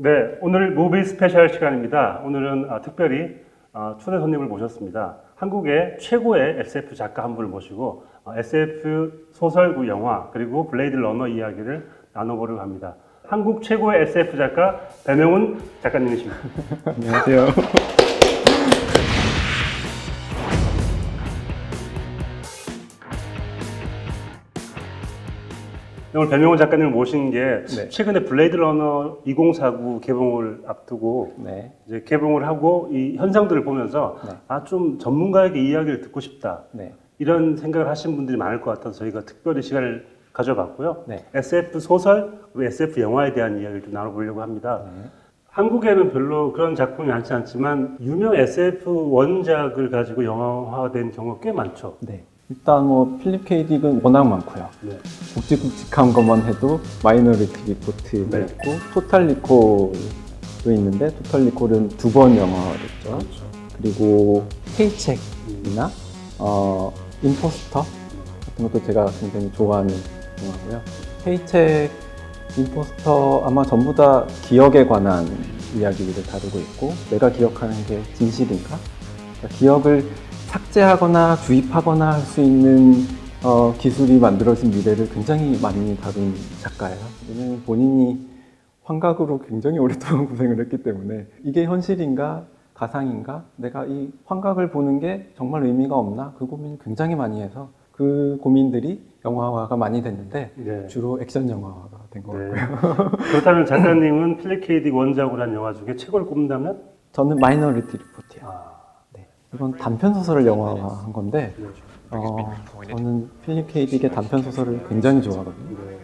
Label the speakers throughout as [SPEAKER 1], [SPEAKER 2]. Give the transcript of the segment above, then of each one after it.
[SPEAKER 1] 네, 오늘 무비 스페셜 시간입니다. 오늘은 아, 특별히 아, 초대 손님을 모셨습니다. 한국의 최고의 SF 작가 한 분을 모시고 아, SF 소설구 영화 그리고 블레이드 러너 이야기를 나눠보려고 합니다. 한국 최고의 SF 작가 배명훈 작가님이십니다.
[SPEAKER 2] 안녕하세요.
[SPEAKER 1] 오늘 배명훈 작가님을 모신 게
[SPEAKER 2] 네.
[SPEAKER 1] 최근에 블레이드 러너 2049 개봉을 앞두고
[SPEAKER 2] 네.
[SPEAKER 1] 이제 개봉을 하고 이 현상들을 보면서
[SPEAKER 2] 네.
[SPEAKER 1] 아좀 전문가에게 이야기를 듣고 싶다.
[SPEAKER 2] 네.
[SPEAKER 1] 이런 생각을 하신 분들이 많을 것 같아서 저희가 특별히 시간을 가져봤고요.
[SPEAKER 2] 네.
[SPEAKER 1] SF 소설 그리고 SF 영화에 대한 이야기를 좀 나눠보려고 합니다.
[SPEAKER 2] 네.
[SPEAKER 1] 한국에는 별로 그런 작품이 많지 않지만 유명 SF 원작을 가지고 영화화된 경우가 꽤 많죠.
[SPEAKER 2] 네. 일단 뭐 필립 K 딕은 워낙 많고요.
[SPEAKER 1] 네.
[SPEAKER 2] 굵직굵직한 것만 해도 마이너리티 리포트도
[SPEAKER 1] 네.
[SPEAKER 2] 있고 토탈 리콜도 있는데 토탈 리콜은 두 번 영화됐죠.
[SPEAKER 1] 그렇죠.
[SPEAKER 2] 그리고 페이첵이나 어 임포스터 같은 것도 제가 굉장히 좋아하는 영화고요. 페이첵, 임포스터 아마 전부 다 기억에 관한 이야기를 다루고 있고 내가 기억하는 게 진실인가? 그러니까 기억을 삭제하거나 주입하거나 할 수 있는 어, 기술이 만들어진 미래를 굉장히 많이 다룬 작가예요. 왜냐면 본인이 환각으로 굉장히 오랫동안 고생을 했기 때문에 이게 현실인가 가상인가 내가 이 환각을 보는 게 정말 의미가 없나 그 고민을 굉장히 많이 해서 그 고민들이 영화화가 많이 됐는데
[SPEAKER 1] 네.
[SPEAKER 2] 주로 액션 영화화가 된것
[SPEAKER 1] 네.
[SPEAKER 2] 같고요.
[SPEAKER 1] 그렇다면 작가님은 필립 케이딕 원작으로 한 영화 중에 최고를 꼽는다면?
[SPEAKER 2] 저는 마이너리티 리포트예요.
[SPEAKER 1] 아,
[SPEAKER 2] 네. 이건 단편 소설을 영화화한 건데. 어, 저는 필립 K 딕의 단편 소설을 굉장히 좋아하거든요.
[SPEAKER 1] 네.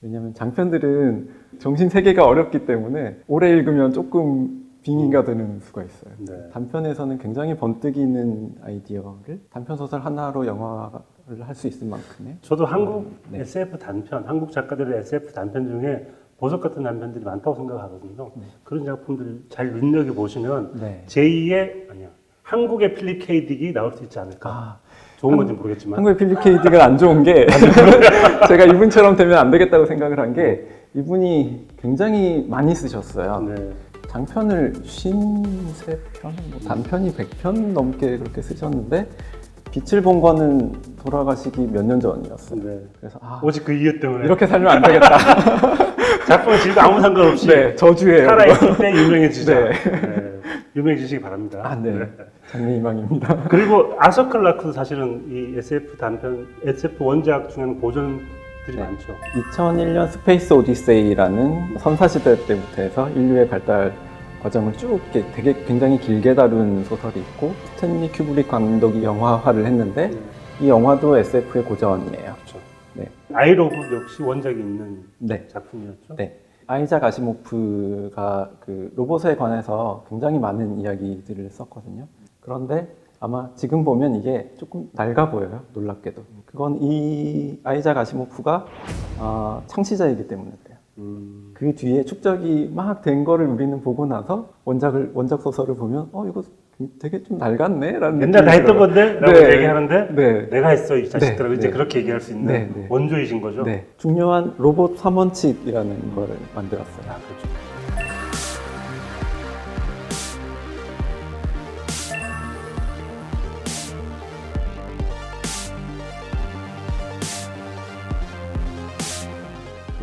[SPEAKER 2] 왜냐하면 장편들은 정신 세계가 어렵기 때문에 오래 읽으면 조금 빙의가 되는 수가 있어요.
[SPEAKER 1] 네.
[SPEAKER 2] 단편에서는 굉장히 번뜩이 있는 아이디어를 단편 소설 하나로 영화를 할 수 있을 만큼의
[SPEAKER 1] 저도 한국
[SPEAKER 2] 네.
[SPEAKER 1] SF 단편, 한국 작가들의 SF 단편 중에 보석 같은 단편들이 많다고 생각하거든요. 그런 작품들 잘 눈여겨 보시면
[SPEAKER 2] 네.
[SPEAKER 1] 제2의 아니야 한국의 필립 케이딕이 나올 수 있지 않을까.
[SPEAKER 2] 아,
[SPEAKER 1] 좋은 건지 모르겠지만.
[SPEAKER 2] 한국의 필립 K 딕은 안 좋은 게 제가 이분처럼 되면 안 되겠다고 생각을 한 게 이분이 굉장히 많이 쓰셨어요.
[SPEAKER 1] 네.
[SPEAKER 2] 장편을 53편, 뭐 단편이 100편 넘게 그렇게 쓰셨는데 빛을 본 거는 돌아가시기 몇 년 전이었어요.
[SPEAKER 1] 네.
[SPEAKER 2] 그래서 아,
[SPEAKER 1] 오직 그 이유 때문에
[SPEAKER 2] 이렇게 살면 안 되겠다.
[SPEAKER 1] 작품의 질과 아무 상관없이
[SPEAKER 2] 네, 저주예요.
[SPEAKER 1] 살아있을 때 유명해지자.
[SPEAKER 2] 네.
[SPEAKER 1] 네. 유명해지시기 바랍니다.
[SPEAKER 2] 아, 네. 장래 희망입니다.
[SPEAKER 1] 그리고 아서 클라크도 사실은 이 SF 단편, SF 원작 중에는 고전들이
[SPEAKER 2] 네.
[SPEAKER 1] 많죠.
[SPEAKER 2] 2001년 스페이스 오디세이라는 선사시대 때부터 해서 인류의 발달 과정을 쭉 이렇게 되게 굉장히 길게 다룬 소설이 있고 스탠리 큐브릭 감독이 영화화를 했는데
[SPEAKER 1] 네.
[SPEAKER 2] 이 영화도 SF의 고전이에요.
[SPEAKER 1] 그렇죠.
[SPEAKER 2] 네.
[SPEAKER 1] 아이로브 역시 원작이 있는
[SPEAKER 2] 네.
[SPEAKER 1] 작품이었죠.
[SPEAKER 2] 네. 아이작 아시모프가 그 로봇에 관해서 굉장히 많은 이야기들을 썼거든요. 그런데 아마 지금 보면 이게 조금 낡아 보여요. 놀랍게도. 그건 이 아이작 아시모프가 아, 창시자이기 때문에 그래요.
[SPEAKER 1] 음,
[SPEAKER 2] 그 뒤에 축적이 막 된 거를 우리는 보고 나서 원작을 원작 소설을 보면 어 이거 되게 좀 낡았네 라는
[SPEAKER 1] 옛날 다 했던. 건데? 라고
[SPEAKER 2] 네.
[SPEAKER 1] 얘기하는데
[SPEAKER 2] 네.
[SPEAKER 1] 내가 했어 이 자식들하고
[SPEAKER 2] 네,
[SPEAKER 1] 이제
[SPEAKER 2] 네.
[SPEAKER 1] 그렇게 얘기할 수 있는
[SPEAKER 2] 네, 네.
[SPEAKER 1] 원조이신 거죠.
[SPEAKER 2] 네. 중요한 로봇 3원칙이라는 걸 만들었어요.
[SPEAKER 1] 아, 그렇죠.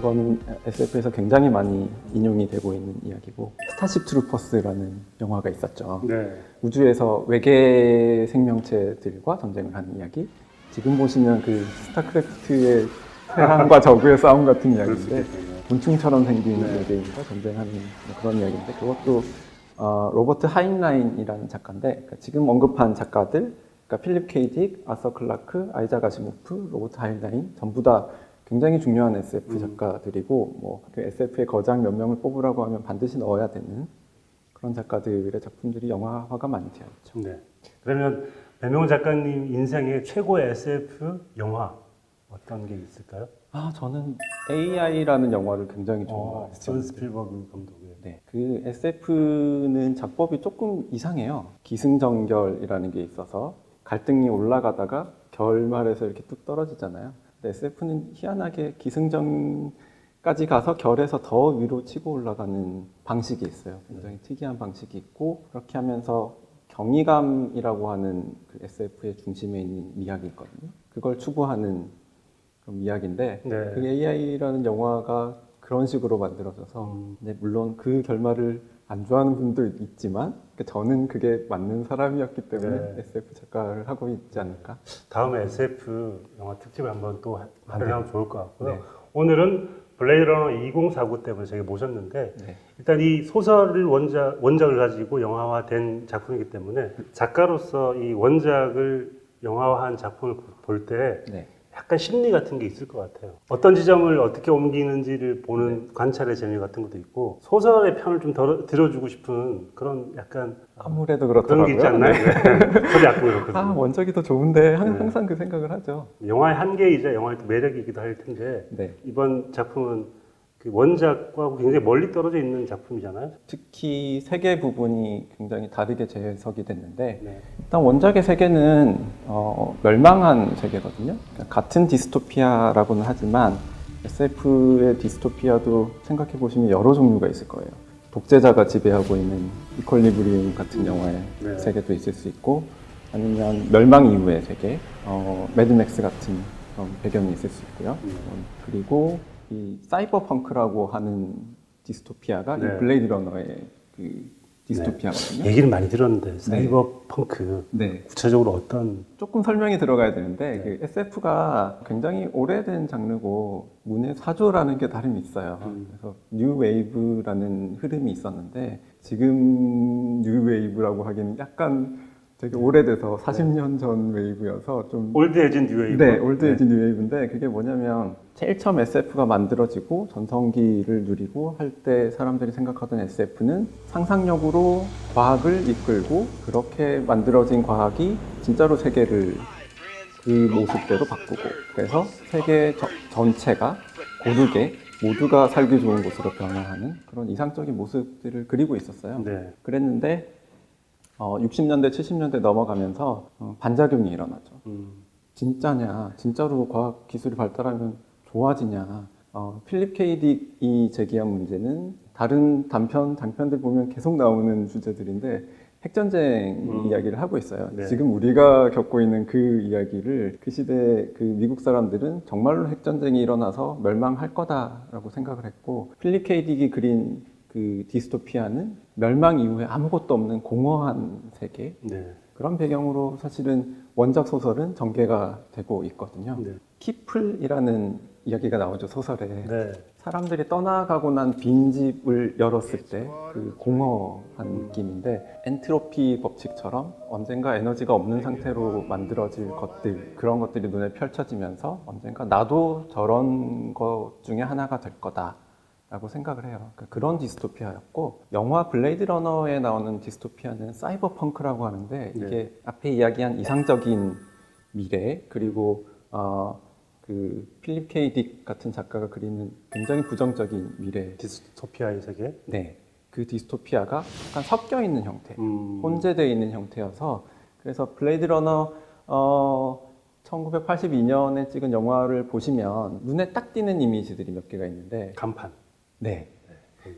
[SPEAKER 2] 이거는 SF에서 굉장히 많이 인용이 되고 있는 이야기고 스타쉽 트루퍼스라는 영화가 있었죠.
[SPEAKER 1] 네.
[SPEAKER 2] 우주에서 외계 생명체들과 전쟁을 하는 이야기. 지금 보시면 그 스타크래프트의 태양과 적의 싸움 같은 이야기인데. 곤충처럼 생긴
[SPEAKER 1] 네.
[SPEAKER 2] 외계인과 전쟁하는 뭐 그런 이야기인데 그것도 어, 로버트 하인라인이라는 작가인데 그러니까 지금 언급한 작가들 그러니까 필립 케이딕, 아서 클라크, 아이작 아시모프, 로버트 하인라인 전부 다 굉장히 중요한 SF
[SPEAKER 1] 음.
[SPEAKER 2] 작가들이고 뭐그 SF의 거장 몇 명을 뽑으라고 하면 반드시 넣어야 되는 그런 작가들의 작품들이 영화화가 많이 되어 있죠.
[SPEAKER 1] 네. 그러면 배명훈 작가님 인생의 최고의 SF 영화 어떤 게 있을까요?
[SPEAKER 2] 아 저는 AI라는 영화를 굉장히
[SPEAKER 1] 어,
[SPEAKER 2] 좋아했어요.
[SPEAKER 1] 존 스필버그 감독의.
[SPEAKER 2] 네, 그 SF는 작법이 조금 이상해요. 기승전결이라는 게 있어서 갈등이 올라가다가 결말에서 이렇게 뚝 떨어지잖아요. SF는 희한하게 기승전 까지 가서 결에서 더 위로 치고 올라가는 방식이 있어요. 굉장히 특이한 방식이 있고 그렇게 하면서 경이감이라고 하는 그 SF의 중심에 있는 이야기 있거든요. 그걸 추구하는 그런 이야기인데
[SPEAKER 1] 네.
[SPEAKER 2] 그 AI라는 영화가 그런 식으로 만들어져서
[SPEAKER 1] 음.
[SPEAKER 2] 근데 물론 그 결말을 안 좋아하는 분도 있지만 그 저는 그게 맞는 사람이었기 때문에
[SPEAKER 1] 네.
[SPEAKER 2] SF 작가를 하고 있지 않을까.
[SPEAKER 1] 다음에 SF 영화 특집을 한번 또 마련하면 좋을 것 같고요.
[SPEAKER 2] 네.
[SPEAKER 1] 오늘은 블레이드 러너 2049 때문에 저희 모셨는데
[SPEAKER 2] 네.
[SPEAKER 1] 일단 이 소설을 원작 원작을 가지고 영화화된 작품이기 때문에 작가로서 이 원작을 영화화한 작품을 볼때
[SPEAKER 2] 네.
[SPEAKER 1] 약간 심리 같은 게 있을 것 같아요. 어떤 지점을 어떻게 옮기는지를 보는 관찰의 재미 같은 것도 있고 소설의 편을 좀 덜어, 들어주고 싶은 그런 약간
[SPEAKER 2] 아무래도
[SPEAKER 1] 그런
[SPEAKER 2] 그렇더라고요.
[SPEAKER 1] 게 있지 않나요? 네. 저도 약간 그렇거든요.
[SPEAKER 2] 아 원작이 더 좋은데 항-
[SPEAKER 1] 네.
[SPEAKER 2] 항상 그 생각을 하죠.
[SPEAKER 1] 영화의 한계이자 영화의 또 매력이기도 할 텐데
[SPEAKER 2] 네.
[SPEAKER 1] 이번 작품은 그 원작과 굉장히 멀리 떨어져 있는 작품이잖아요.
[SPEAKER 2] 특히 세계 부분이 굉장히 다르게 재해석이 됐는데
[SPEAKER 1] 네.
[SPEAKER 2] 일단 원작의 세계는 어, 멸망한 세계거든요. 그러니까 같은 디스토피아라고는 하지만 SF의 디스토피아도 생각해 보시면 여러 종류가 있을 거예요. 독재자가 지배하고 있는 이퀄리브리움 같은 영화의
[SPEAKER 1] 네.
[SPEAKER 2] 세계도 있을 수 있고 아니면 멸망 이후의 세계, 어, 매드맥스 같은 배경이 있을 수 있고요.
[SPEAKER 1] 음.
[SPEAKER 2] 어, 그리고 이 사이버펑크라고 하는 디스토피아가
[SPEAKER 1] 네.
[SPEAKER 2] 이 블레이드 러너의 그 디스토피아거든요.
[SPEAKER 1] 얘기는 많이 들었는데 사이버 펑크
[SPEAKER 2] 네.
[SPEAKER 1] 구체적으로 어떤
[SPEAKER 2] 조금 설명이 들어가야 되는데
[SPEAKER 1] 네.
[SPEAKER 2] 그 SF가 굉장히 오래된 장르고 문의 사조라는 게 다름이 있어요.
[SPEAKER 1] 음.
[SPEAKER 2] 그래서 뉴 웨이브라는 흐름이 있었는데 지금 뉴 웨이브라고 하기는 약간 되게 오래돼서 40년 전 웨이브여서 좀
[SPEAKER 1] 올드 에진 뉴 웨이브?
[SPEAKER 2] 네, 올드 에지 뉴 웨이브인데 그게 뭐냐면 제일 처음 SF가 만들어지고 전성기를 누리고 할 때 사람들이 생각하던 SF는 상상력으로 과학을 이끌고 그렇게 만들어진 과학이 진짜로 세계를 그 모습대로 바꾸고 그래서 세계 저- 전체가 고르게 모두가 살기 좋은 곳으로 변화하는 그런 이상적인 모습들을 그리고 있었어요.
[SPEAKER 1] 네.
[SPEAKER 2] 그랬는데 어, 60년대, 70년대 넘어가면서 어, 반작용이 일어나죠.
[SPEAKER 1] 음.
[SPEAKER 2] 진짜냐, 진짜로 과학 기술이 발달하면 좋아지냐. 어, 필립 케이딕이 제기한 문제는 다른 단편, 장편들 보면 계속 나오는 주제들인데 핵전쟁
[SPEAKER 1] 음.
[SPEAKER 2] 이야기를 하고 있어요.
[SPEAKER 1] 네.
[SPEAKER 2] 지금 우리가 겪고 있는 그 이야기를 그 시대 그 미국 사람들은 정말로 핵전쟁이 일어나서 멸망할 거다라고 생각을 했고 필립 케이딕이 그린 그 디스토피아는 멸망 이후에 아무것도 없는 공허한 세계
[SPEAKER 1] 네.
[SPEAKER 2] 그런 배경으로 사실은 원작 소설은 전개가 되고 있거든요.
[SPEAKER 1] 네.
[SPEAKER 2] 키플이라는 이야기가 나오죠 소설에
[SPEAKER 1] 네.
[SPEAKER 2] 사람들이 떠나가고 난 빈집을 열었을 때 그 공허한 느낌인데 엔트로피 법칙처럼 언젠가 에너지가 없는 상태로 만들어질 것들 그런 것들이 눈에 펼쳐지면서 언젠가 나도 저런 것 중에 하나가 될 거다. 라고 생각을 해요. 그러니까 그런 디스토피아였고 영화 블레이드 러너에 나오는 디스토피아는 사이버 펑크라고 하는데 이게
[SPEAKER 1] 네.
[SPEAKER 2] 앞에 이야기한 이상적인 미래 그리고 어, 그 필립 케이 딕 같은 작가가 그리는 굉장히 부정적인 미래
[SPEAKER 1] 디스토피아의 세계.
[SPEAKER 2] 네. 그 디스토피아가 약간 섞여 있는 형태,
[SPEAKER 1] 음.
[SPEAKER 2] 혼재되어 있는 형태여서 그래서 블레이드 러너 어, 1982년에 찍은 영화를 보시면 눈에 딱 띄는 이미지들이 몇 개가 있는데
[SPEAKER 1] 간판.
[SPEAKER 2] 네.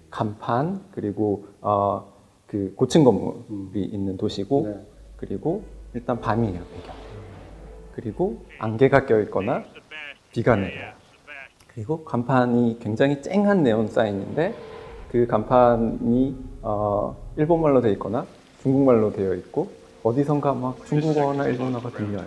[SPEAKER 2] 간판 그리고 어, 그 고층 건물이 있는 도시고
[SPEAKER 1] 네.
[SPEAKER 2] 그리고 일단 밤이에요 배경. 그리고 안개가 껴 있거나 비가 내려요. 그리고 간판이 굉장히 쨍한 네온 사인인데 그 간판이 어, 일본말로 되어 있거나 중국말로 되어 있고 어디선가 막 중국어나 일본어가 들려요.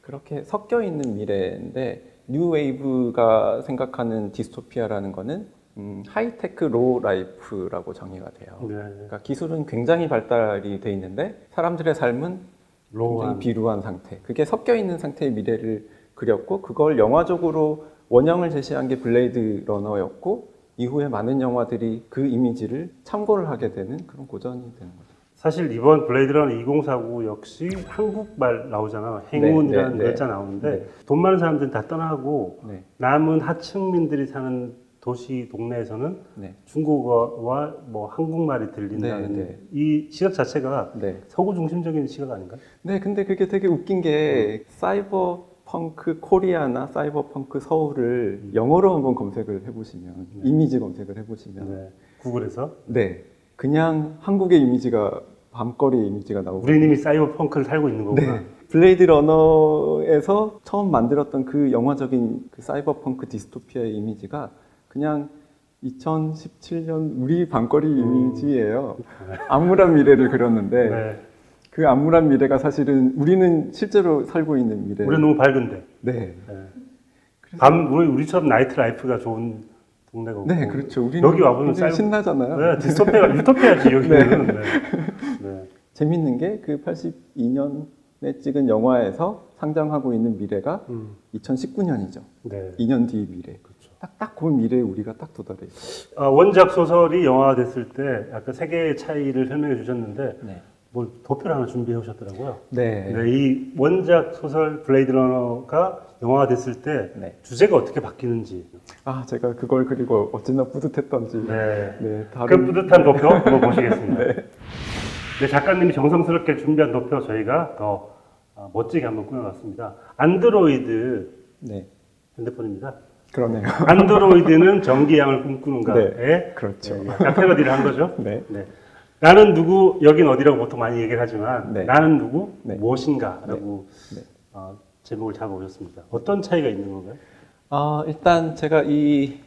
[SPEAKER 2] 그렇게 섞여 있는 미래인데 뉴 웨이브가 생각하는 디스토피아라는 거는 음, 하이테크 로 라이프라고 정의가 돼요.
[SPEAKER 1] 네.
[SPEAKER 2] 그러니까 기술은 굉장히 발달이 돼 있는데 사람들의 삶은 굉장히
[SPEAKER 1] 로우한.
[SPEAKER 2] 비루한 상태. 그게 섞여 있는 상태의 미래를 그렸고 그걸 영화적으로 원형을 제시한 게 블레이드 러너였고 이후에 많은 영화들이 그 이미지를 참고를 하게 되는 그런 고전이 되는 거죠.
[SPEAKER 1] 사실 이번 블레이드 러너 2049 역시 한국말 나오잖아. 행운이라는
[SPEAKER 2] 네, 네,
[SPEAKER 1] 글자
[SPEAKER 2] 네.
[SPEAKER 1] 나오는데
[SPEAKER 2] 네.
[SPEAKER 1] 돈 많은 사람들은 다 떠나고
[SPEAKER 2] 네,
[SPEAKER 1] 남은 하층민들이 사는 도시 동네에서는
[SPEAKER 2] 네,
[SPEAKER 1] 중국어와 뭐 한국말이 들린다는
[SPEAKER 2] 네, 네.
[SPEAKER 1] 이 시각 자체가
[SPEAKER 2] 네.
[SPEAKER 1] 서구 중심적인 시각 아닌가요?
[SPEAKER 2] 네, 근데 그게 되게 웃긴 게 사이버 펑크 코리아나 사이버 펑크 서울을 영어로 한번 검색을 해보시면 이미지 검색을 해보시면
[SPEAKER 1] 네. 구글에서
[SPEAKER 2] 네 그냥 한국의 이미지가 밤거리 이미지가 나오고
[SPEAKER 1] 우리는 이미 사이버 펑크를 살고 있는 거구나.
[SPEAKER 2] 네. 블레이드 러너에서 처음 만들었던 그 영화적인 그 사이버 펑크 디스토피아의 이미지가 그냥 2017년 우리 밤거리 이미지예요. 암울한 미래를 그렸는데
[SPEAKER 1] 네.
[SPEAKER 2] 그 암울한 미래가 사실은 우리는 실제로 살고 있는 미래.
[SPEAKER 1] 우리는 너무 밝은데.
[SPEAKER 2] 네.
[SPEAKER 1] 네. 밤 우리 우리처럼 나이트 라이프가 좋은 동네가 없고.
[SPEAKER 2] 네, 그렇죠. 우리는
[SPEAKER 1] 여기 와보면 사이버-
[SPEAKER 2] 신나잖아요.
[SPEAKER 1] 네, 디스토피아가 유토피아지 여기는. 네. 네.
[SPEAKER 2] 재밌는 게 그 82년에 찍은 영화에서 상장하고 있는 미래가
[SPEAKER 1] 음.
[SPEAKER 2] 2019년이죠.
[SPEAKER 1] 네.
[SPEAKER 2] 2년 뒤의 미래. 딱딱 그 미래에 우리가 딱 도달해 있어요.
[SPEAKER 1] 아, 원작 소설이 영화됐을 때 약간 세계의 차이를 설명해 주셨는데
[SPEAKER 2] 네.
[SPEAKER 1] 뭘 도표를 하나 준비해 오셨더라고요.
[SPEAKER 2] 네.
[SPEAKER 1] 네, 이 원작 소설 블레이드 러너가 영화됐을 때
[SPEAKER 2] 네.
[SPEAKER 1] 주제가 어떻게 바뀌는지.
[SPEAKER 2] 아, 제가 그걸 그리고 어찌나 뿌듯했던지.
[SPEAKER 1] 네.
[SPEAKER 2] 네,
[SPEAKER 1] 그
[SPEAKER 2] 다른
[SPEAKER 1] 뿌듯한 도표 한번 보시겠습니다. 네. 작가님이 정성스럽게 준비한 도표 저희가 더 아, 멋지게 한번 꾸며봤습니다. 안드로이드
[SPEAKER 2] 네.
[SPEAKER 1] 핸드폰입니다.
[SPEAKER 2] 그러네요.
[SPEAKER 1] 안드로이드는 전기양을 꿈꾸는가에
[SPEAKER 2] 네, 그렇죠.
[SPEAKER 1] 네, 약간 패러디를 한 거죠.
[SPEAKER 2] 네.
[SPEAKER 1] 네. 나는 누구 여긴 어디라고 보통 많이 얘기를 하지만
[SPEAKER 2] 네.
[SPEAKER 1] 나는 누구
[SPEAKER 2] 네.
[SPEAKER 1] 무엇인가라고
[SPEAKER 2] 네.
[SPEAKER 1] 어, 제목을 잡아오셨습니다. 어떤 차이가 있는 건가요?
[SPEAKER 2] 아, 일단 제가 이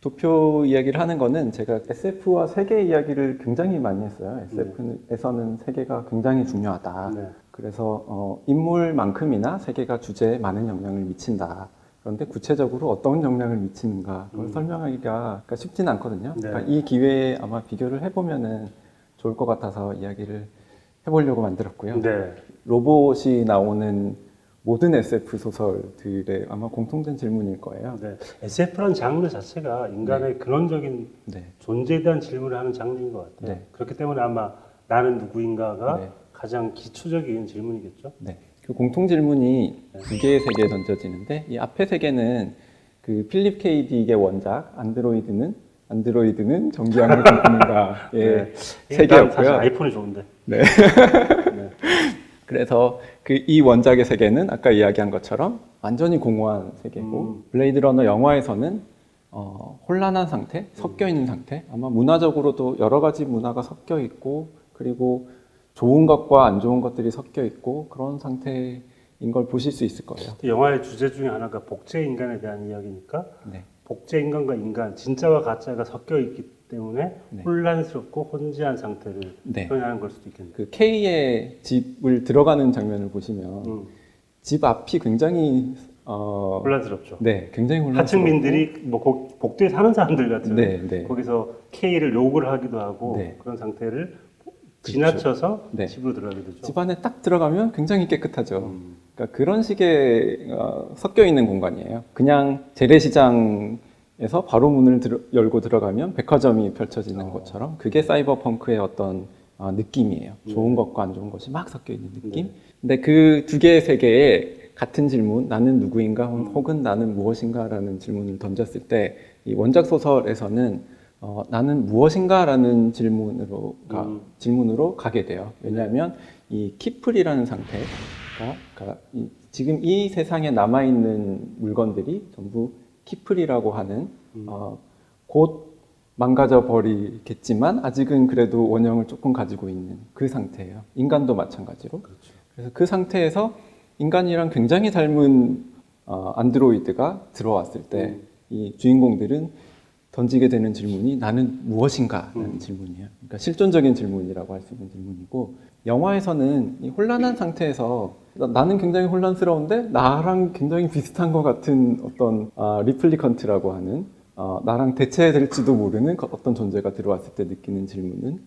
[SPEAKER 2] 도표 이야기를 하는 거는 제가 SF와 세계 이야기를 굉장히 많이 했어요. SF에서는 세계가 굉장히 중요하다.
[SPEAKER 1] 네.
[SPEAKER 2] 그래서 어, 인물만큼이나 세계가 주제에 많은 영향을 미친다. 그런데 구체적으로 어떤 영향을 미치는가 그걸
[SPEAKER 1] 음.
[SPEAKER 2] 설명하기가 그러니까 쉽지는 않거든요.
[SPEAKER 1] 네.
[SPEAKER 2] 그러니까 이 기회에 아마 비교를 해보면은 좋을 것 같아서 이야기를 해보려고 만들었고요.
[SPEAKER 1] 네.
[SPEAKER 2] 로봇이 나오는 모든 SF 소설들의 아마 공통된 질문일 거예요.
[SPEAKER 1] 네. SF라는 장르 자체가 인간의 근원적인
[SPEAKER 2] 네.
[SPEAKER 1] 존재에 대한 질문을 하는 장르인 것 같아요.
[SPEAKER 2] 네.
[SPEAKER 1] 그렇기 때문에 아마 나는 누구인가가
[SPEAKER 2] 네.
[SPEAKER 1] 가장 기초적인 질문이겠죠.
[SPEAKER 2] 네. 그 공통 질문이 두 개의 세계에 던져지는데 이 앞에 세 개는 그 필립 K 딕의 원작 안드로이드는 안드로이드는 전기양을 꿈꾸는가 예,
[SPEAKER 1] 네. 세난 사실
[SPEAKER 2] 개였고요.
[SPEAKER 1] 아이폰이 좋은데.
[SPEAKER 2] 네.
[SPEAKER 1] 네.
[SPEAKER 2] 그래서 그 이 원작의 세계는 아까 이야기한 것처럼 완전히 공허한 세계고
[SPEAKER 1] 음.
[SPEAKER 2] 블레이드 러너 영화에서는 어, 혼란한 상태, 섞여 있는 상태. 아마 문화적으로도 여러 가지 문화가 섞여 있고 그리고 좋은 것과 안 좋은 것들이 섞여 있고 그런 상태인 걸 보실 수 있을 거예요.
[SPEAKER 1] 또 영화의 주제 중에 하나가 복제 인간에 대한 이야기니까
[SPEAKER 2] 네.
[SPEAKER 1] 복제 인간과 인간, 진짜와 가짜가 섞여 있기 때문에
[SPEAKER 2] 네.
[SPEAKER 1] 혼란스럽고 혼재한 상태를
[SPEAKER 2] 네.
[SPEAKER 1] 표현하는 걸 수도 있겠네요.
[SPEAKER 2] 그 K의 집을 들어가는 장면을 보시면
[SPEAKER 1] 음,
[SPEAKER 2] 집 앞이 굉장히 어,
[SPEAKER 1] 혼란스럽죠.
[SPEAKER 2] 네, 굉장히 혼란스럽고
[SPEAKER 1] 하층민들이 뭐 거- 복도에 사는 사람들 같은
[SPEAKER 2] 네, 네.
[SPEAKER 1] 거기서 K를 욕을 하기도 하고
[SPEAKER 2] 네.
[SPEAKER 1] 그런 상태를 지나쳐서
[SPEAKER 2] 네.
[SPEAKER 1] 집으로 들어가게 되죠.
[SPEAKER 2] 집 안에 딱 들어가면 굉장히 깨끗하죠.
[SPEAKER 1] 음,
[SPEAKER 2] 그러니까 그런 식의 어, 섞여 있는 공간이에요. 그냥 재래시장에서 바로 문을 들어- 열고 들어가면 백화점이 펼쳐지는
[SPEAKER 1] 어.
[SPEAKER 2] 것처럼 그게 사이버펑크의 어떤 어, 느낌이에요.
[SPEAKER 1] 네.
[SPEAKER 2] 좋은 것과 안 좋은 것이 막 섞여 있는 느낌.
[SPEAKER 1] 네.
[SPEAKER 2] 근데 그 두 개의 세계에 같은 질문, 나는 누구인가
[SPEAKER 1] 음.
[SPEAKER 2] 혹은 나는 무엇인가라는 질문을 던졌을 때 이 원작 소설에서는 어, 나는 무엇인가라는 질문으로 가,
[SPEAKER 1] 음.
[SPEAKER 2] 질문으로 가게 돼요. 왜냐하면 이 키플이라는 상태가 그러니까 이- 지금 이 세상에 남아 있는 물건들이 전부 키플이라고 하는
[SPEAKER 1] 음.
[SPEAKER 2] 어, 곧 망가져 버리겠지만 아직은 그래도 원형을 조금 가지고 있는 그 상태예요. 인간도 마찬가지로.
[SPEAKER 1] 그렇죠.
[SPEAKER 2] 그래서 그 상태에서 인간이랑 굉장히 닮은 어, 안드로이드가 들어왔을 때
[SPEAKER 1] 음.
[SPEAKER 2] 이 주인공들은 던지게 되는 질문이 나는 무엇인가라는
[SPEAKER 1] 음.
[SPEAKER 2] 질문이에요. 그러니까 실존적인 질문이라고 할 수 있는 질문이고 영화에서는 이 혼란한 상태에서 나- 나는 굉장히 혼란스러운데 나랑 굉장히 비슷한 것 같은 어떤 아, 리플리컨트라고 하는 어, 나랑 대체될지도 모르는 그 어떤 존재가 들어왔을 때 느끼는 질문은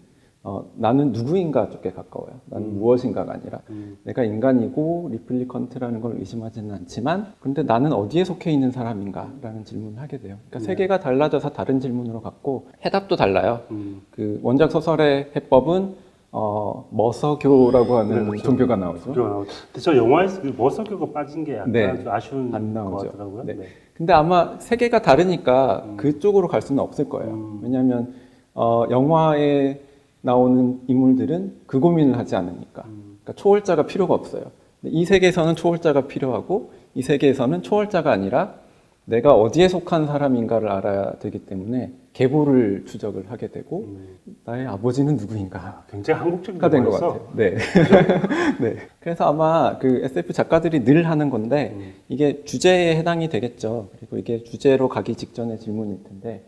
[SPEAKER 2] 어, 나는 누구인가 쪽에 가까워요. 나는
[SPEAKER 1] 음.
[SPEAKER 2] 무엇인가가 아니라
[SPEAKER 1] 음,
[SPEAKER 2] 내가 인간이고 리플리컨트라는 걸 의심하지는 않지만 근데 나는 어디에 속해 있는 사람인가라는 질문을 하게 돼요. 그러니까
[SPEAKER 1] 네.
[SPEAKER 2] 세계가 달라져서 다른 질문으로 갔고 해답도 달라요.
[SPEAKER 1] 음.
[SPEAKER 2] 그 원작 소설의 해법은 어, 머서교라고 하는
[SPEAKER 1] 네, 그렇죠.
[SPEAKER 2] 종교가 나오죠.
[SPEAKER 1] 근데 저 영화에서 그 머석교가 빠진 게 약간
[SPEAKER 2] 네.
[SPEAKER 1] 좀 아쉬운 안것
[SPEAKER 2] 나오죠.
[SPEAKER 1] 같더라고요.
[SPEAKER 2] 네.
[SPEAKER 1] 네.
[SPEAKER 2] 근데 아마 세계가 다르니까
[SPEAKER 1] 음.
[SPEAKER 2] 그쪽으로 갈 수는 없을 거예요.
[SPEAKER 1] 음.
[SPEAKER 2] 왜냐하면 어, 영화에 나오는 인물들은 그 고민을 하지 않으니까.
[SPEAKER 1] 음.
[SPEAKER 2] 그러니까 초월자가 필요가 없어요. 이 세계에서는 초월자가 필요하고 이 세계에서는 초월자가 아니라 내가 어디에 속한 사람인가를 알아야 되기 때문에 계보를 추적을 하게 되고
[SPEAKER 1] 음.
[SPEAKER 2] 나의 아버지는 누구인가
[SPEAKER 1] 굉장히 한국적인
[SPEAKER 2] 가된것
[SPEAKER 1] 영화였어.
[SPEAKER 2] 같아요. 네. 네. 그래서 아마 그 SF 작가들이 늘 하는 건데
[SPEAKER 1] 음.
[SPEAKER 2] 이게 주제에 해당이 되겠죠. 그리고 이게 주제로 가기 직전의 질문일 텐데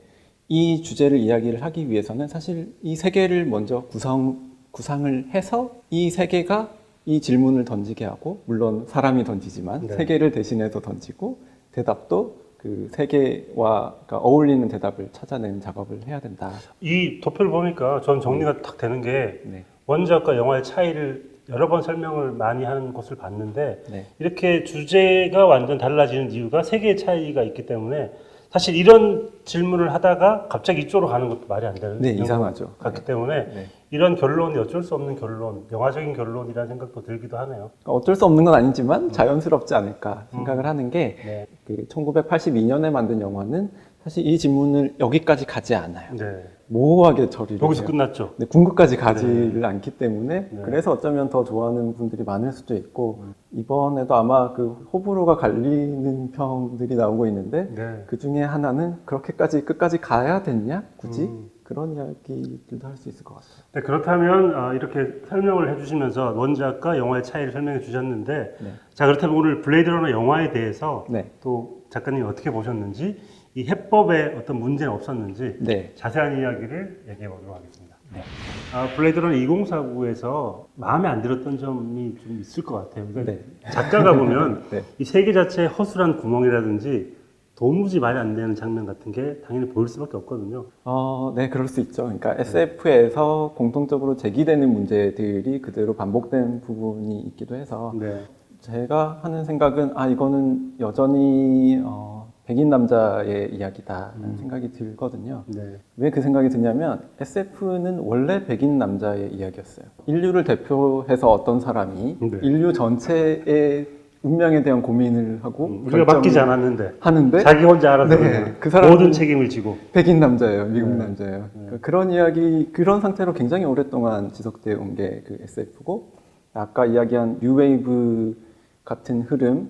[SPEAKER 2] 이 주제를 이야기를 하기 위해서는 사실 이 세계를 먼저 구성 구상을 해서 이 세계가 이 질문을 던지게 하고 물론 사람이 던지지만
[SPEAKER 1] 네.
[SPEAKER 2] 세계를 대신해서 던지고 대답도 그 세계와 그러니까 어울리는 대답을 찾아내는 작업을 해야 된다.
[SPEAKER 1] 이 도표를 보니까 전 정리가 딱 되는 게
[SPEAKER 2] 네.
[SPEAKER 1] 원작과 영화의 차이를 여러 번 설명을 많이 하는 곳을 봤는데
[SPEAKER 2] 네.
[SPEAKER 1] 이렇게 주제가 완전 달라지는 이유가 세계의 차이가 있기 때문에 사실 이런 질문을 하다가 갑자기 이쪽으로 가는 것도 말이 안 되는
[SPEAKER 2] 네, 이상하죠.
[SPEAKER 1] 같기 때문에
[SPEAKER 2] 네.
[SPEAKER 1] 이런 결론이 어쩔 수 없는 결론, 영화적인 결론이라는 생각도 들기도 하네요.
[SPEAKER 2] 어쩔 수 없는 건 아니지만 자연스럽지 않을까 생각을 하는 게
[SPEAKER 1] 네.
[SPEAKER 2] 그 1982년에 만든 영화는 사실 이 질문을 여기까지 가지 않아요.
[SPEAKER 1] 네.
[SPEAKER 2] 모호하게 처리를
[SPEAKER 1] 여기서
[SPEAKER 2] 해요.
[SPEAKER 1] 끝났죠.
[SPEAKER 2] 네, 궁극까지 가지를 않기 때문에
[SPEAKER 1] 네.
[SPEAKER 2] 그래서 어쩌면 더 좋아하는 분들이 많을 수도 있고 이번에도 아마 그 호불호가 갈리는 평들이 나오고 있는데
[SPEAKER 1] 네.
[SPEAKER 2] 그 중에 하나는 그렇게까지 끝까지 가야 됐냐 굳이
[SPEAKER 1] 음.
[SPEAKER 2] 그런 이야기들도 할 수 있을 것 같아요.
[SPEAKER 1] 네, 그렇다면 아, 이렇게 설명을 해주시면서 원작과 영화의 차이를 설명해 주셨는데
[SPEAKER 2] 네.
[SPEAKER 1] 자 그렇다면 오늘 블레이드 러너 영화에 대해서
[SPEAKER 2] 네,
[SPEAKER 1] 또 작가님이 어떻게 보셨는지 이 해법에 어떤 문제는 없었는지
[SPEAKER 2] 네,
[SPEAKER 1] 자세한 이야기를 얘기해 보도록 하겠습니다.
[SPEAKER 2] 네.
[SPEAKER 1] 아, 블레이드 러너 2049에서 마음에 안 들었던 점이 좀 있을 것 같아요. 그러니까
[SPEAKER 2] 네.
[SPEAKER 1] 작가가 보면
[SPEAKER 2] 네.
[SPEAKER 1] 이 세계 자체에 허술한 구멍이라든지 도무지 말이 안 되는 장면 같은 게 당연히 보일 수밖에 없거든요.
[SPEAKER 2] 어, 네, 그럴 수 있죠. 그러니까 SF에서 공통적으로 제기되는 문제들이 그대로 반복된 부분이 있기도 해서
[SPEAKER 1] 네.
[SPEAKER 2] 제가 하는 생각은 아 이거는 여전히 어, 백인 남자의 이야기다라는
[SPEAKER 1] 음.
[SPEAKER 2] 생각이 들거든요.
[SPEAKER 1] 네.
[SPEAKER 2] 왜그 생각이 드냐면 SF는 원래 백인 남자의 이야기였어요. 인류를 대표해서 어떤 사람이
[SPEAKER 1] 네.
[SPEAKER 2] 인류 전체의 운명에 대한 고민을 하고
[SPEAKER 1] 음, 우리가 맡기지 않았는데
[SPEAKER 2] 하는데
[SPEAKER 1] 자기 혼자 알아서
[SPEAKER 2] 네,
[SPEAKER 1] 그
[SPEAKER 2] 사람은-
[SPEAKER 1] 모든 책임을 지고
[SPEAKER 2] 백인 남자예요, 미국
[SPEAKER 1] 네.
[SPEAKER 2] 남자예요. 그런 이야기, 그런 상태로 굉장히 오랫동안 지속되어 온 게 그 SF고, 아까 이야기한 뉴웨이브 같은 흐름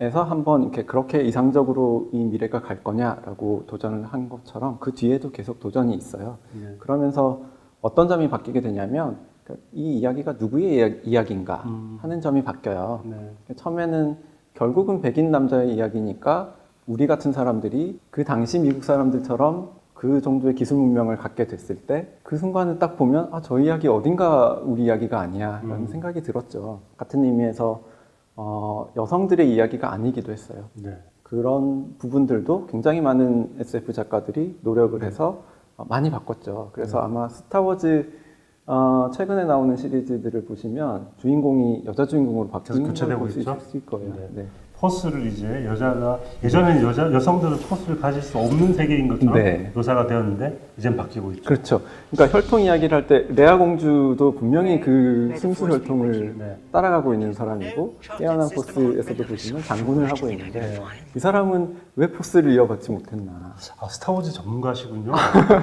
[SPEAKER 2] 에서 한번 이렇게 그렇게 이상적으로 이 미래가 갈 거냐라고 도전을 한 것처럼 그 뒤에도 계속 도전이 있어요.
[SPEAKER 1] 네.
[SPEAKER 2] 그러면서 어떤 점이 바뀌게 되냐면, 그러니까 이 이야기가 누구의 이야- 이야기인가
[SPEAKER 1] 음.
[SPEAKER 2] 하는 점이 바뀌어요.
[SPEAKER 1] 네.
[SPEAKER 2] 처음에는 결국은 백인 남자의 이야기니까 우리 같은 사람들이 그 당시 미국 사람들처럼 그 정도의 기술 문명을 갖게 됐을 때 그 순간을 딱 보면 아 저 이야기 어딘가 우리 이야기가 아니야 라는
[SPEAKER 1] 음.
[SPEAKER 2] 생각이 들었죠. 같은 의미에서 어, 여성들의 이야기가 아니기도 했어요.
[SPEAKER 1] 네.
[SPEAKER 2] 그런 부분들도 굉장히 많은 SF 작가들이 노력을 해서 어, 많이 바꿨죠. 그래서
[SPEAKER 1] 네.
[SPEAKER 2] 아마 스타워즈 어, 최근에 나오는 시리즈들을 보시면 주인공이 여자 주인공으로 바뀌는 걸
[SPEAKER 1] 교체되고
[SPEAKER 2] 볼수
[SPEAKER 1] 있죠?
[SPEAKER 2] 있을 거예요.
[SPEAKER 1] 네.
[SPEAKER 2] 네.
[SPEAKER 1] 포스를 이제 여자가 예전에는 여자 여성들은 포스를 가질 수 없는 세계인 것처럼
[SPEAKER 2] 네.
[SPEAKER 1] 묘사가 되었는데 이젠 바뀌고 있죠.
[SPEAKER 2] 그렇죠. 그러니까 혈통 이야기를 할 때 레아 공주도 분명히 그 순수 혈통을
[SPEAKER 1] 네.
[SPEAKER 2] 따라가고 있는 사람이고 깨어난 포스에서도 보시면 장군을 하고 있는데
[SPEAKER 1] 네.
[SPEAKER 2] 이 사람은 왜 포스를 이어받지 못했나?
[SPEAKER 1] 아, 스타워즈 전문가시군요.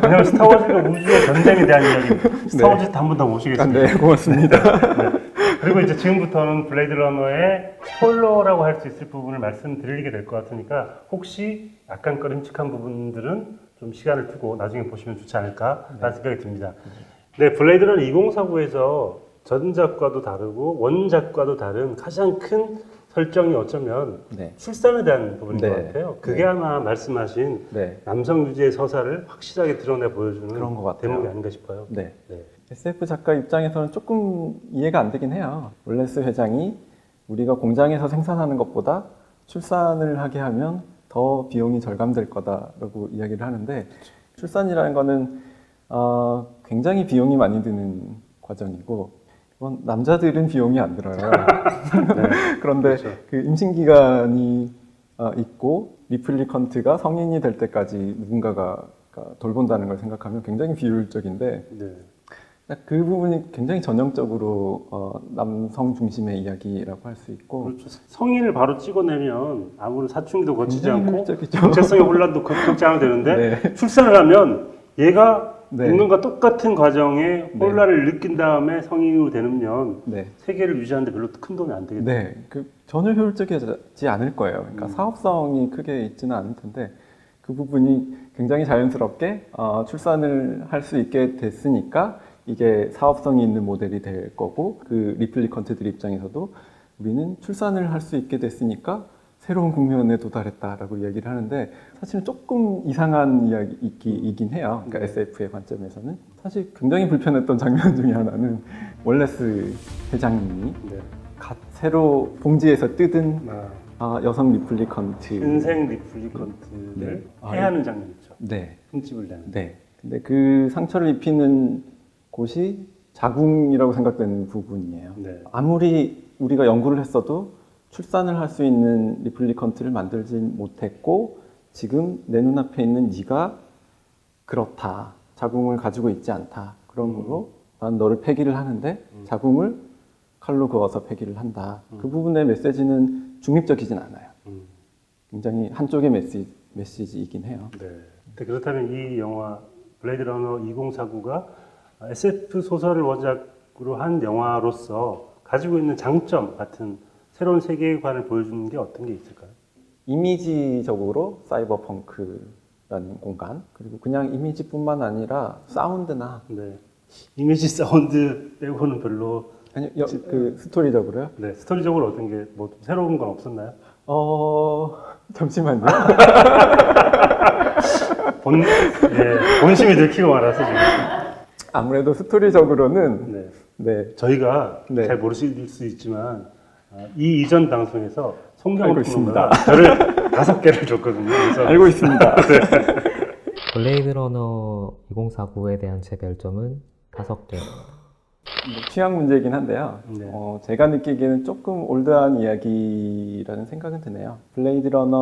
[SPEAKER 1] 왜냐면 스타워즈가 우주의 전쟁에 대한 이야기. 스타워즈 한번더
[SPEAKER 2] 아,
[SPEAKER 1] 모시겠습니다.
[SPEAKER 2] 네, 고맙습니다.
[SPEAKER 1] 그리고 이제 지금부터는 블레이드 러너의 스포일러라고 할 수 있을 부분을 말씀드리게 될 것 같으니까 혹시 약간 꺼림칙한 부분들은 좀 시간을 두고 나중에 보시면 좋지 않을까라는 생각이 듭니다. 네, 블레이드 러너 2049에서 전작과도 다르고 원작과도 다른 가장 큰 설정이 어쩌면
[SPEAKER 2] 네,
[SPEAKER 1] 출산에 대한 부분인
[SPEAKER 2] 네.
[SPEAKER 1] 것 같아요. 그게
[SPEAKER 2] 네.
[SPEAKER 1] 아마 말씀하신
[SPEAKER 2] 네,
[SPEAKER 1] 남성 유지의 서사를 확실하게 드러내 보여주는
[SPEAKER 2] 그런 것 같아요.
[SPEAKER 1] 대목이 아닌가 싶어요.
[SPEAKER 2] 네.
[SPEAKER 1] 네.
[SPEAKER 2] SF 작가 입장에서는 조금 이해가 안 되긴 해요. 월레스 회장이 우리가 공장에서 생산하는 것보다 출산을 하게 하면 더 비용이 절감될 거다라고 이야기를 하는데 출산이라는 거는 어, 굉장히 비용이 많이 드는 과정이고 그건 남자들은 비용이 안 들어요. 그런데
[SPEAKER 1] 그렇죠.
[SPEAKER 2] 그 임신 기간이 어, 있고 리플리컨트가 성인이 될 때까지 누군가가 돌본다는 걸 생각하면 굉장히 비효율적인데
[SPEAKER 1] 네.
[SPEAKER 2] 그 부분이 굉장히 전형적으로 어, 남성 중심의 이야기라고 할 수 있고
[SPEAKER 1] 그렇죠. 성인을 바로 찍어내면 아무런 사춘기도 거치지 않고. 정체성의 혼란도 걱- 걱지 않아도 되는데
[SPEAKER 2] 네.
[SPEAKER 1] 출산을 하면 얘가
[SPEAKER 2] 네.
[SPEAKER 1] 6년과 똑같은 과정에
[SPEAKER 2] 네.
[SPEAKER 1] 홀라를 느낀 다음에 성인으로 되면
[SPEAKER 2] 네.
[SPEAKER 1] 세계를 유지하는데 별로 큰 도움이 안 되겠죠.
[SPEAKER 2] 네, 그 전혀 효율적이지 않을 거예요. 그러니까
[SPEAKER 1] 음.
[SPEAKER 2] 사업성이 크게 있지는 않을 텐데 그 부분이 굉장히 자연스럽게 어, 출산을 할 수 있게 됐으니까 이게 사업성이 있는 모델이 될 거고 그 리플리컨트들 입장에서도 우리는 출산을 할 수 있게 됐으니까 새로운 국면에 도달했다라고 얘기를 하는데 사실은 조금 이상한 이야기이긴 해요. 그러니까
[SPEAKER 1] 네.
[SPEAKER 2] SF의 관점에서는 사실 굉장히 불편했던 장면 중에 하나는 월레스 회장님이
[SPEAKER 1] 네.
[SPEAKER 2] 갓 새로 봉지에서 뜯은
[SPEAKER 1] 아,
[SPEAKER 2] 아, 여성 리플리컨트.
[SPEAKER 1] 인생 리플리컨트를
[SPEAKER 2] 네. 아,
[SPEAKER 1] 해하는 장면 있죠.
[SPEAKER 2] 네,
[SPEAKER 1] 흠집을 내는.
[SPEAKER 2] 네. 근데 그 상처를 입히는 곳이 자궁이라고 생각되는 부분이에요.
[SPEAKER 1] 네.
[SPEAKER 2] 아무리 우리가 연구를 했어도 출산을 할 수 있는 리플리컨트를 만들지 못했고 지금 내 눈앞에 있는 네가 그렇다. 자궁을 가지고 있지 않다. 그러므로 난 너를 폐기를 하는데 자궁을 칼로 그어서 폐기를 한다. 그 부분의 메시지는 중립적이진 않아요.
[SPEAKER 1] 음,
[SPEAKER 2] 굉장히 한쪽의 메시, 메시지이긴 해요.
[SPEAKER 1] 네. 그렇다면 이 영화 블레이드 러너 2049가 SF 소설을 원작으로 한 영화로서 가지고 있는 장점 같은 새로운 세계관을 보여주는 게 어떤 게 있을까요?
[SPEAKER 2] 이미지적으로 사이버펑크라는 공간 그리고 그냥 이미지뿐만 아니라 사운드나
[SPEAKER 1] 네. 이미지 사운드 빼고는 별로
[SPEAKER 2] 아니 여, 그 스토리적으로요.
[SPEAKER 1] 네, 스토리적으로 어떤 게 뭐 새로운 건 없었나요?
[SPEAKER 2] 어 잠시만요.
[SPEAKER 1] 본, 예, 본심이 들키고 말아서 지금.
[SPEAKER 2] 아무래도 스토리적으로는
[SPEAKER 1] 네.
[SPEAKER 2] 네
[SPEAKER 1] 저희가
[SPEAKER 2] 네.
[SPEAKER 1] 잘 모르실 수 있지만 아, 이 이전 방송에서
[SPEAKER 2] 알고
[SPEAKER 1] 평론가가 저를 다섯 개를 줬거든요. 그래서
[SPEAKER 2] 알고 있습니다.
[SPEAKER 3] 블레이드 러너 2049에 대한 제 별점은 다섯 개.
[SPEAKER 2] 뭐 취향 문제이긴 한데요.
[SPEAKER 1] 네.
[SPEAKER 2] 어, 제가 느끼기에는 조금 올드한 이야기라는 생각은 드네요. 블레이드 러너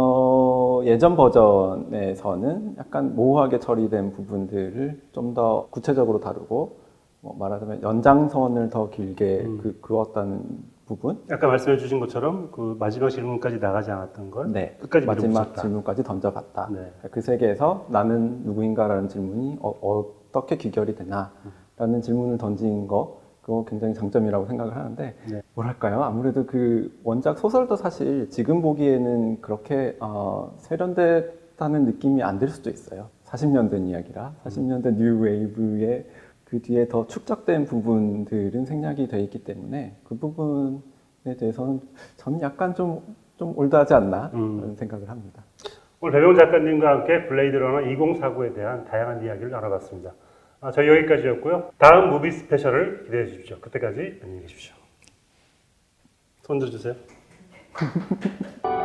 [SPEAKER 2] 예전 버전에서는 약간 모호하게 처리된 부분들을 좀 더 구체적으로 다루고 뭐 말하자면 연장선을 더 길게
[SPEAKER 1] 음.
[SPEAKER 2] 그, 그었다는 부분.
[SPEAKER 1] 아까 말씀해 주신 것처럼 그 마지막 질문까지 나가지 않았던 걸
[SPEAKER 2] 네.
[SPEAKER 1] 끝까지
[SPEAKER 2] 마지막
[SPEAKER 1] 밀어붙였다.
[SPEAKER 2] 질문까지 던져봤다.
[SPEAKER 1] 네.
[SPEAKER 2] 그 세계에서 나는 누구인가라는 질문이 어, 떻게 귀결이 되나라는 질문을 던진 거 그거 굉장히 장점이라고 생각을 하는데
[SPEAKER 1] 네.
[SPEAKER 2] 뭐랄까요 아무래도 그 원작 소설도 사실 지금 보기에는 그렇게 어, 세련됐다는 느낌이 안 들 수도 있어요 40년 된 이야기라 40년 된뉴 웨이브의 그 뒤에 더 축적된 부분들은 생략이 돼 있기 때문에 그 부분에 대해서는 저는 약간 좀, 좀 올드하지 않나
[SPEAKER 1] 음.
[SPEAKER 2] 그런 생각을 합니다.
[SPEAKER 1] 오늘 배병 작가님과 함께 블레이드 러너 2049에 대한 다양한 이야기를 나눠봤습니다. 아, 저희 여기까지였고요. 다음 무비 스페셜을 기대해 주십시오. 그때까지 안녕히 계십시오. 손 들어주세요.